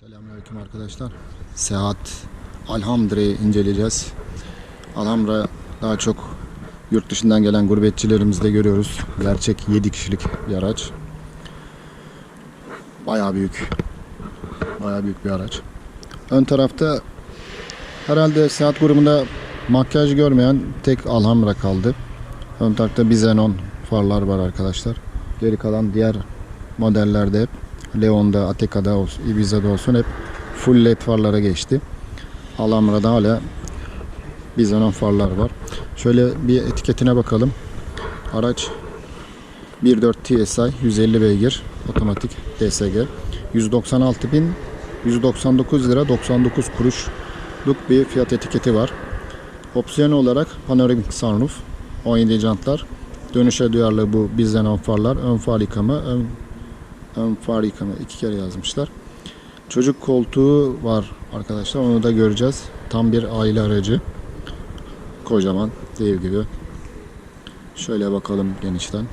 Selamünaleyküm arkadaşlar. Seyahat Alhamdra'yı inceleyeceğiz. Alhambra daha çok yurt dışından gelen gurbetçilerimizi de görüyoruz. Gerçek 7 kişilik bir araç. Bayağı büyük. Bayağı büyük bir araç. Ön tarafta herhalde seyahat grubunda makyaj görmeyen tek Alhambra kaldı. Ön tarafta bir Xenon farlar var arkadaşlar. Geri kalan diğer modellerde hep Leon'da, Ateca'da olsun, Ibiza'da olsun hep full led farlara geçti. Alhamra'da hala Bizanon farlar var. Şöyle bir etiketine bakalım. Araç 1.4 TSI 150 beygir otomatik DSG 196 bin 199 lira 99 kuruşluk bir fiyat etiketi var. Opsiyon olarak panoramik sunroof 17 jantlar dönüşe duyarlı bu Bizanon farlar ön far yıkama ön ön far yıkama iki kere yazmışlar. Çocuk koltuğu var arkadaşlar. Onu da göreceğiz. Tam bir aile aracı. Kocaman dev gibi. Şöyle bakalım genişten.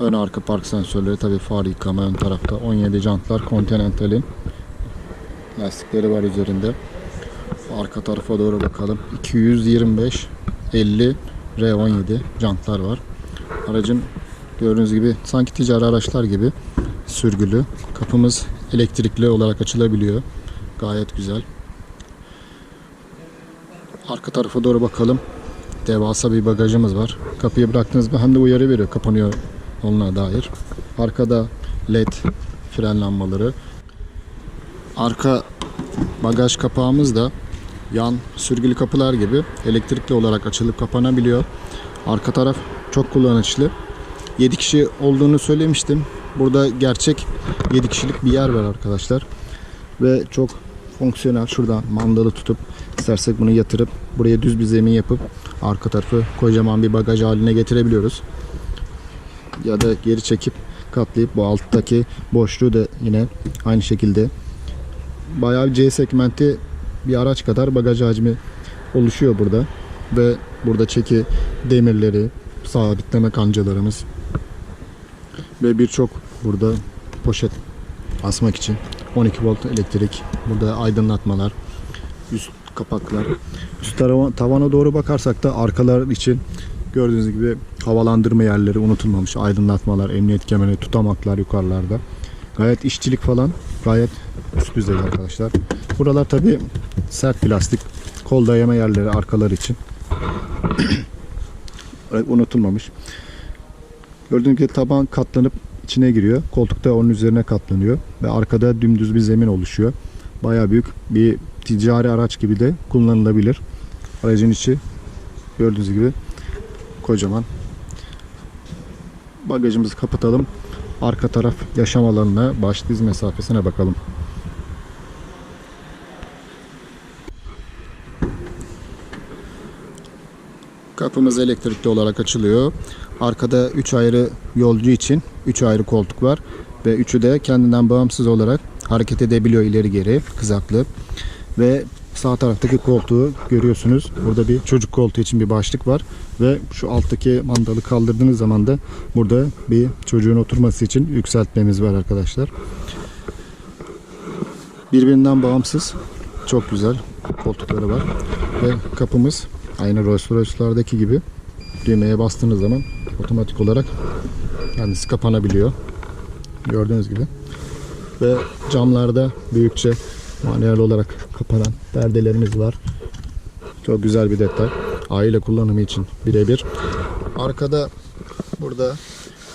Ön arka park sensörleri tabi far yıkama ön tarafta. 17 jantlar Continental'in. Lastikleri var üzerinde. Arka tarafa doğru bakalım. 225 50 R17 jantlar var. Aracın gördüğünüz gibi sanki ticari araçlar gibi sürgülü. Kapımız elektrikli olarak açılabiliyor. Gayet güzel. Arka tarafa doğru bakalım. Devasa bir bagajımız var. Kapıyı bıraktığınız mı hem de uyarı veriyor kapanıyor olduğuna dair. Arkada led fren lambaları. Arka bagaj kapağımız da yan sürgülü kapılar gibi elektrikli olarak açılıp kapanabiliyor. Arka taraf çok kullanışlı. 7 kişi olduğunu söylemiştim. Burada gerçek 7 kişilik bir yer var arkadaşlar. Ve çok fonksiyonel. Şuradan mandalı tutup istersek bunu yatırıp buraya düz bir zemin yapıp arka tarafı kocaman bir bagaj haline getirebiliyoruz. Ya da geri çekip katlayıp bu alttaki boşluğu da yine aynı şekilde bayağı bir C segmenti bir araç kadar bagaj hacmi oluşuyor burada. Ve burada çeki demirleri, sabitleme kancalarımız ve birçok burada poşet asmak için 12 volt elektrik, burada aydınlatmalar, üst kapaklar. Üst tavana doğru bakarsak da arkalar için gördüğünüz gibi havalandırma yerleri unutulmamış. Aydınlatmalar, emniyet kemeri, tutamaklar yukarılarda. Gayet işçilik falan gayet üst düzey arkadaşlar. Buralar tabi sert plastik. Kol dayama yerleri arkalar için. unutulmamış. Gördüğünüz gibi taban katlanıp içine giriyor. Koltuk da onun üzerine katlanıyor. Ve arkada dümdüz bir zemin oluşuyor. Baya büyük bir ticari araç gibi de kullanılabilir. Aracın içi gördüğünüz gibi kocaman. Bagajımızı kapatalım. Arka taraf yaşam alanına baş diz mesafesine bakalım. Kapımız elektrikli olarak açılıyor. Arkada 3 ayrı yolcu için 3 ayrı koltuk var ve üçü de kendinden bağımsız olarak hareket edebiliyor ileri geri kızaklı. Ve sağ taraftaki koltuğu görüyorsunuz. Burada bir çocuk koltuğu için bir başlık var ve şu alttaki mandalı kaldırdığınız zaman da burada bir çocuğun oturması için yükseltmemiz var arkadaşlar. Birbirinden bağımsız çok güzel koltukları var ve kapımız aynı Rolls Royce'lardaki gibi düğmeye bastığınız zaman otomatik olarak kendisi kapanabiliyor. Gördüğünüz gibi. Ve camlarda büyükçe manuel olarak kapanan perdelerimiz var. Çok güzel bir detay. Aile kullanımı için birebir. Arkada burada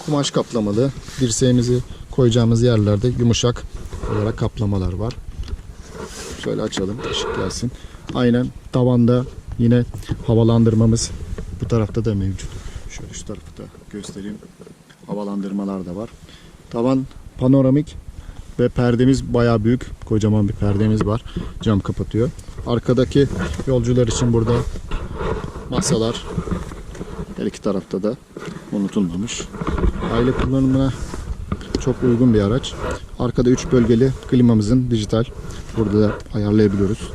kumaş kaplamalı. Dirseğimizi koyacağımız yerlerde yumuşak olarak kaplamalar var. Şöyle açalım. ışık gelsin. Aynen tavanda yine havalandırmamız bu tarafta da mevcut. Şöyle şu tarafı da göstereyim. Havalandırmalar da var. Tavan panoramik ve perdemiz bayağı büyük. Kocaman bir perdemiz var. Cam kapatıyor. Arkadaki yolcular için burada masalar her iki tarafta da unutulmamış. Aile kullanımına çok uygun bir araç. Arkada 3 bölgeli klimamızın dijital burada da ayarlayabiliyoruz.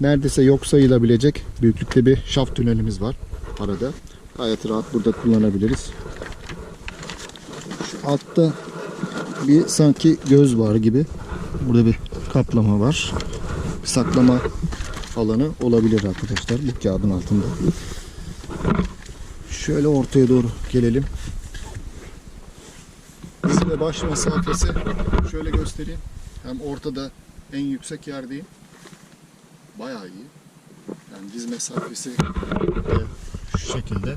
Neredeyse yok sayılabilecek büyüklükte bir şaft tünelimiz var arada. Gayet rahat burada kullanabiliriz. Şu altta bir sanki göz var gibi. Burada bir kaplama var. Saklama alanı olabilir arkadaşlar bu kağıdın altında. Şöyle ortaya doğru gelelim. Diz ve baş mesafesi şöyle göstereyim. Hem ortada en yüksek yerdeyim. Bayağı iyi. Yani diz mesafesi de şu şekilde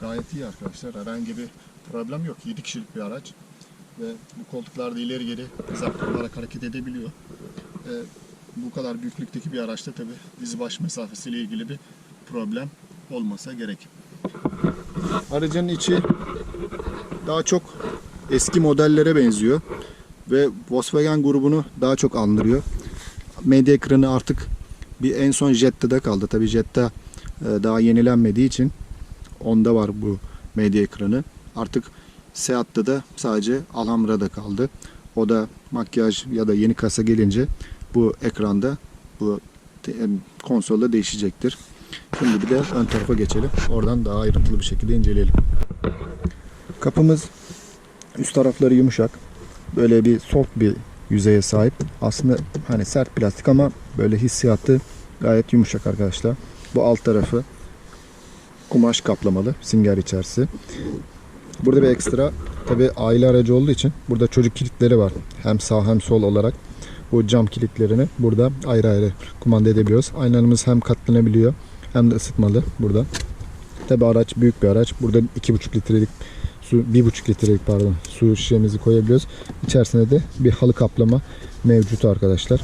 gayet iyi arkadaşlar. Herhangi bir problem yok. 7 kişilik bir araç ve bu koltuklar da ileri geri hizaplı olarak hareket edebiliyor. Ee, bu kadar büyüklükteki bir araçta tabi dizi baş mesafesiyle ilgili bir problem olmasa gerek. Aracın içi daha çok eski modellere benziyor ve Volkswagen grubunu daha çok andırıyor. Medya ekranı artık bir en son Jetta'da kaldı. Tabi Jetta e, daha yenilenmediği için onda var bu medya ekranı. Artık Seat'ta da sadece Alhamra'da kaldı. O da makyaj ya da yeni kasa gelince bu ekranda bu em, konsolda değişecektir. Şimdi bir de ön tarafa geçelim. Oradan daha ayrıntılı bir şekilde inceleyelim. Kapımız üst tarafları yumuşak. Böyle bir soft bir yüzeye sahip. Aslında hani sert plastik ama böyle hissiyatı gayet yumuşak arkadaşlar. Bu alt tarafı kumaş kaplamalı. Sünger içerisi. Burada bir ekstra tabi aile aracı olduğu için burada çocuk kilitleri var. Hem sağ hem sol olarak. Bu cam kilitlerini burada ayrı ayrı kumanda edebiliyoruz. Aynamız hem katlanabiliyor hem de ısıtmalı burada. Tabi araç büyük bir araç. Burada 2,5 litrelik su 1,5 litrelik pardon su şişemizi koyabiliyoruz. İçerisinde de bir halı kaplama mevcut arkadaşlar.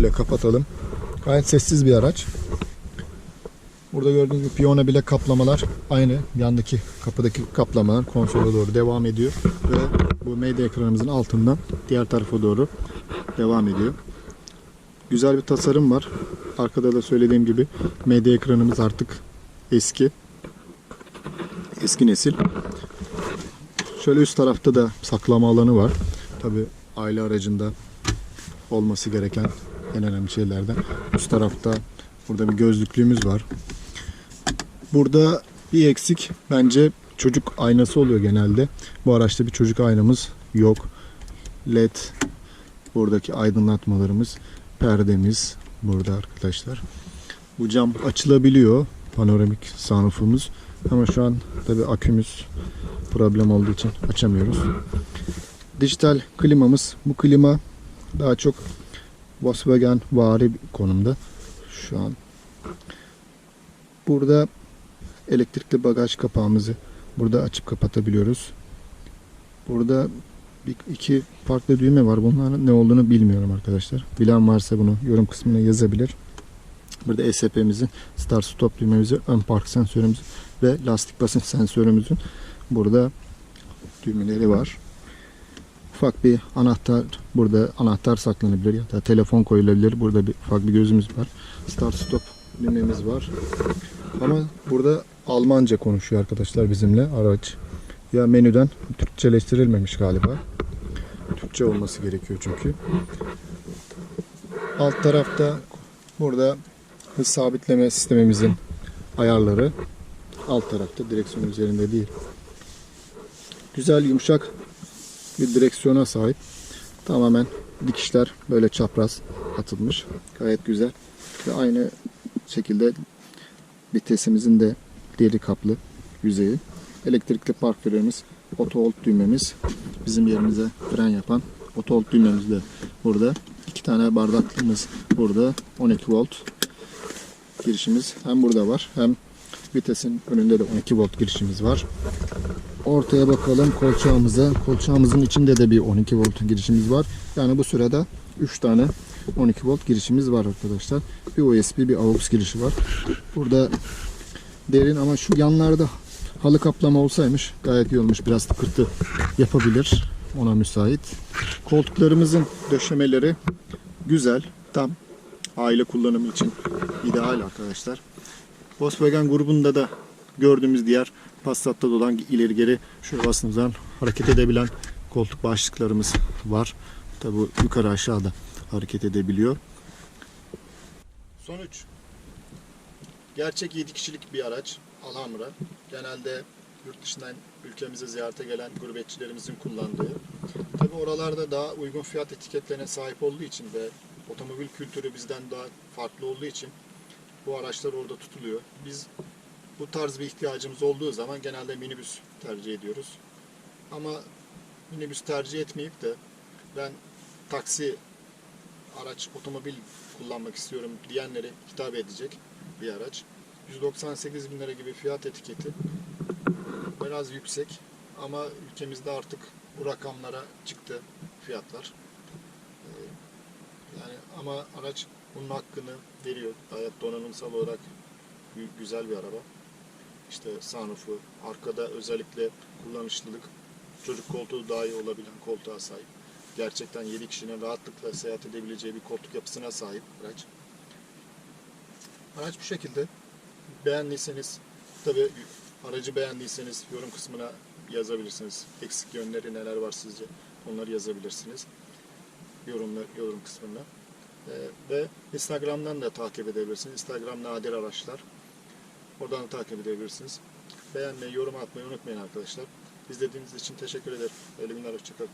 Şöyle kapatalım. Gayet sessiz bir araç. Burada gördüğünüz gibi piyano bile kaplamalar aynı. Yandaki kapıdaki kaplamalar konsola doğru devam ediyor. Ve bu medya ekranımızın altından diğer tarafa doğru devam ediyor. Güzel bir tasarım var. Arkada da söylediğim gibi medya ekranımız artık eski. Eski nesil. Şöyle üst tarafta da saklama alanı var. Tabi aile aracında olması gereken en önemli şeylerden. Üst tarafta burada bir gözlüklüğümüz var. Burada bir eksik bence çocuk aynası oluyor genelde. Bu araçta bir çocuk aynamız yok. LED buradaki aydınlatmalarımız, perdemiz burada arkadaşlar. Bu cam açılabiliyor. Panoramik sunroofumuz. Ama şu an tabi akümüz problem olduğu için açamıyoruz. Dijital klimamız. Bu klima daha çok Volkswagen vari konumda. Şu an burada elektrikli bagaj kapağımızı burada açıp kapatabiliyoruz. Burada bir, iki farklı düğme var. Bunların ne olduğunu bilmiyorum arkadaşlar. Bilen varsa bunu yorum kısmına yazabilir. Burada ESP'mizin start stop düğmemizi, ön park sensörümüz ve lastik basınç sensörümüzün burada düğmeleri var. Ufak bir anahtar burada anahtar saklanabilir ya da telefon koyulabilir. Burada bir ufak bir gözümüz var. Start stop düğmemiz var. Ama burada Almanca konuşuyor arkadaşlar bizimle araç. Ya menüden Türkçeleştirilmemiş galiba. Türkçe olması gerekiyor çünkü. Alt tarafta burada hız sabitleme sistemimizin ayarları. Alt tarafta direksiyon üzerinde değil. Güzel yumuşak bir direksiyona sahip. Tamamen dikişler böyle çapraz atılmış. Gayet güzel. Ve aynı şekilde vitesimizin de deri kaplı yüzeyi. Elektrikli park frenimiz, auto düğmemiz, bizim yerimize fren yapan auto düğmemiz de burada. İki tane bardaklığımız burada. 12 volt girişimiz hem burada var hem vitesin önünde de 12 volt girişimiz var. Ortaya bakalım kolçağımıza. Kolçağımızın içinde de bir 12 volt girişimiz var. Yani bu sırada 3 tane 12 volt girişimiz var arkadaşlar. Bir USB, bir AUX girişi var. Burada derin ama şu yanlarda halı kaplama olsaymış gayet iyi olmuş. Biraz tıkırtı yapabilir. Ona müsait. Koltuklarımızın döşemeleri güzel. Tam aile kullanımı için ideal arkadaşlar. Volkswagen grubunda da gördüğümüz diğer Passat'ta da olan ileri geri bastığımızdan hareket edebilen koltuk başlıklarımız var. Tabi yukarı aşağıda hareket edebiliyor. Sonuç. Gerçek 7 kişilik bir araç. Alhambra. Genelde yurt dışından ülkemize ziyarete gelen gurbetçilerimizin kullandığı Tabi oralarda daha uygun fiyat etiketlerine sahip olduğu için ve otomobil kültürü bizden daha farklı olduğu için bu araçlar orada tutuluyor. Biz bu tarz bir ihtiyacımız olduğu zaman genelde minibüs tercih ediyoruz. Ama minibüs tercih etmeyip de ben taksi, araç, otomobil kullanmak istiyorum diyenlere hitap edecek bir araç. 198 bin lira gibi fiyat etiketi biraz yüksek ama ülkemizde artık bu rakamlara çıktı fiyatlar. Ee, Yani ama araç bunun hakkını veriyor. Gayet donanımsal olarak gü- güzel bir araba. İşte sunroofu, arkada özellikle kullanışlılık, çocuk koltuğu dahi olabilen koltuğa sahip. Gerçekten 7 kişinin rahatlıkla seyahat edebileceği bir koltuk yapısına sahip araç. Araç bu şekilde. Beğendiyseniz, tabi aracı beğendiyseniz yorum kısmına yazabilirsiniz. Eksik yönleri neler var sizce? Onları yazabilirsiniz. Yorumlar, yorum kısmında. Ee, ve Instagram'dan da takip edebilirsiniz. Instagram Nadir Araçlar. Oradan da takip edebilirsiniz. Beğenmeyi, yorum atmayı unutmayın arkadaşlar. İzlediğiniz için teşekkür ederim. Öyle günler, hoşçakalın.